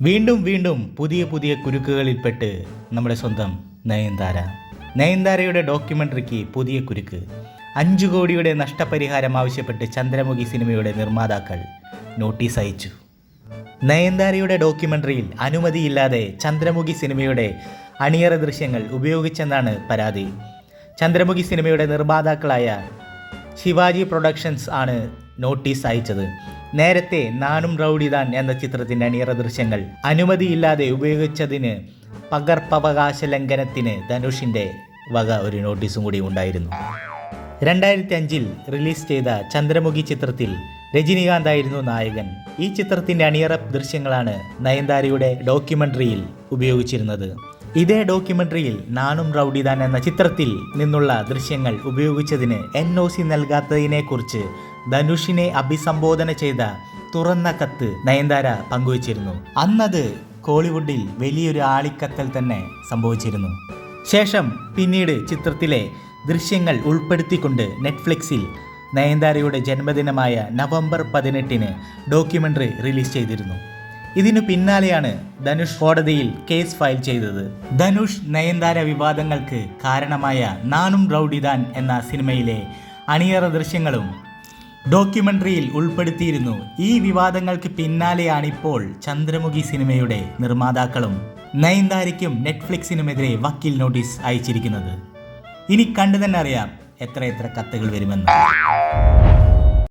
വീണ്ടും വീണ്ടും പുതിയ പുതിയ കുരുക്കുകളിൽപ്പെട്ട് നമ്മുടെ സ്വന്തം നയൻതാര. നയൻതാരയുടെ ഡോക്യുമെന്ററിക്ക് പുതിയ കുരുക്ക്. അഞ്ചു കോടിയുടെ നഷ്ടപരിഹാരം ആവശ്യപ്പെട്ട് ചന്ദ്രമുഖി സിനിമയുടെ നിർമ്മാതാക്കൾ നോട്ടീസ് അയച്ചു. നയൻതാരയുടെ ഡോക്യുമെന്ററിയിൽ അനുമതിയില്ലാതെ ചന്ദ്രമുഖി സിനിമയുടെ അണിയറ ദൃശ്യങ്ങൾ ഉപയോഗിച്ചെന്നാണ് പരാതി. ചന്ദ്രമുഖി സിനിമയുടെ നിർമ്മാതാക്കളായ ശിവാജി പ്രൊഡക്ഷൻസ് ആണ് നോട്ടീസ് അയച്ചത്. നേരത്തെ നാനും റൗഡിദാൻ എന്ന ചിത്രത്തിന്റെ അണിയറ ദൃശ്യങ്ങൾ അനുമതിയില്ലാതെ ഉപയോഗിച്ചതിന് പകർപ്പവകാശ ലംഘനത്തിന് ധനുഷിന്റെ വക ഒരു നോട്ടീസും കൂടി ഉണ്ടായിരുന്നു. രണ്ടായിരത്തി അഞ്ചിൽ റിലീസ് ചെയ്ത ചന്ദ്രമുഖി ചിത്രത്തിൽ രജനികാന്ത് ആയിരുന്നു നായകൻ. ഈ ചിത്രത്തിന്റെ അണിയറ ദൃശ്യങ്ങളാണ് നയൻതാരയുടെ ഡോക്യുമെന്ററിയിൽ ഉപയോഗിച്ചിരുന്നത്. ഇതേ ഡോക്യുമെന്ററിയിൽ നാണും റൗഡിദാൻ എന്ന ചിത്രത്തിൽ നിന്നുള്ള ദൃശ്യങ്ങൾ ഉപയോഗിച്ചതിന് എൻ ഒ സി നൽകാത്തതിനെക്കുറിച്ച് ധനുഷിനെ അഭിസംബോധന ചെയ്ത തുറന്ന കത്ത് നയൻതാര പങ്കുവച്ചിരുന്നു. അന്നത് കോളിവുഡിൽ വലിയൊരു ആളിക്കത്തൽ തന്നെ സംഭവിച്ചിരുന്നു. ശേഷം പിന്നീട് ചിത്രത്തിലെ ദൃശ്യങ്ങൾ ഉൾപ്പെടുത്തിക്കൊണ്ട് നെറ്റ്ഫ്ലിക്സിൽ നയൻതാരയുടെ ജന്മദിനമായ നവംബർ പതിനെട്ടിന് ഡോക്യുമെന്ററി റിലീസ് ചെയ്തിരുന്നു. ഇതിനു പിന്നാലെയാണ് ധനുഷ് കോടതിയിൽ കേസ് ഫയൽ ചെയ്തത്. ധനുഷ് നയൻതാര വിവാദങ്ങൾക്ക് കാരണമായ നാനും റൗഡിദാൻ എന്ന സിനിമയിലെ അണിയറ ദൃശ്യങ്ങളും ഡോക്യുമെന്ററിയിൽ ഉൾപ്പെടുത്തിയിരുന്നു. ഈ വിവാദങ്ങൾക്ക് പിന്നാലെയാണിപ്പോൾ ചന്ദ്രമുഖി സിനിമയുടെ നിർമ്മാതാക്കളും നയൻതാരയ്ക്കും നെറ്റ്ഫ്ലിക്സിനുമെതിരെ വക്കീൽ നോട്ടീസ് അയച്ചിരിക്കുന്നത്. ഇനി കണ്ടു തന്നെ അറിയാം എത്ര എത്ര കത്തുകൾ വരുമെന്ന്.